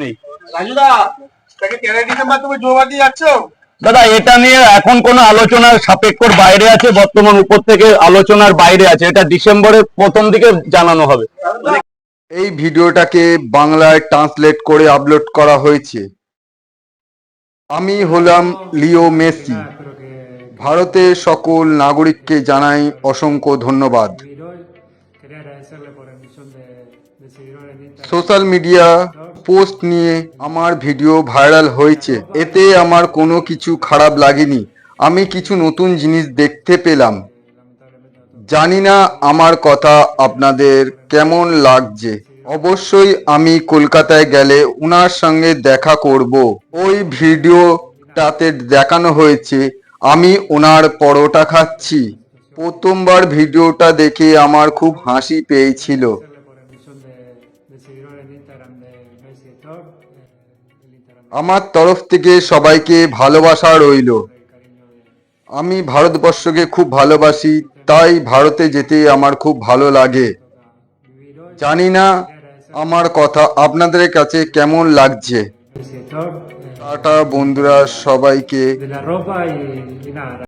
নেই। দাদা এটা নিয়ে এখন কোনো আলোচনার সাপেক্ষর বাইরে আছে বর্তমান উপর থেকে আলোচনার বাইরে আছে। এটা ডিসেম্বরের প্রথম দিকে জানানো হবে। এই ভিডিওটাকে বাংলায় ট্রান্সলেট করে আপলোড করা হয়েছে। আমি হলাম লিও মেসি। ভারতের সকল নাগরিককে জানাই অসংখ্য ধন্যবাদ। সোশ্যাল মিডিয়া পোস্ট নিয়ে আমার ভিডিও ভাইরাল হয়েছে। এতে আমার কোনো কিছু খারাপ লাগেনি। আমি কিছু নতুন জিনিস দেখতে পেলাম। জানি না আমার কথা আপনাদের কেমন লাগছে। অবশ্যই আমি কলকাতায় গেলে ওনার সঙ্গে দেখা করব। ওই ভিডিওটাতে দেখানো হয়েছে, আমি ওনার পরোটা খাচ্ছি। প্রথমবার ভিডিওটা দেখে আমার খুব হাসি পেয়েছিল। আমার তরফ থেকে সবাইকে ভালোবাসা রইল। আমি ভারতবর্ষকে খুব ভালোবাসি, তাই ভারতে যেতে আমার খুব ভালো লাগে। জানি না আমার কথা আপনাদের কাছে কেমন লাগছে। টাটা বন্ধুরা, সবাইকে।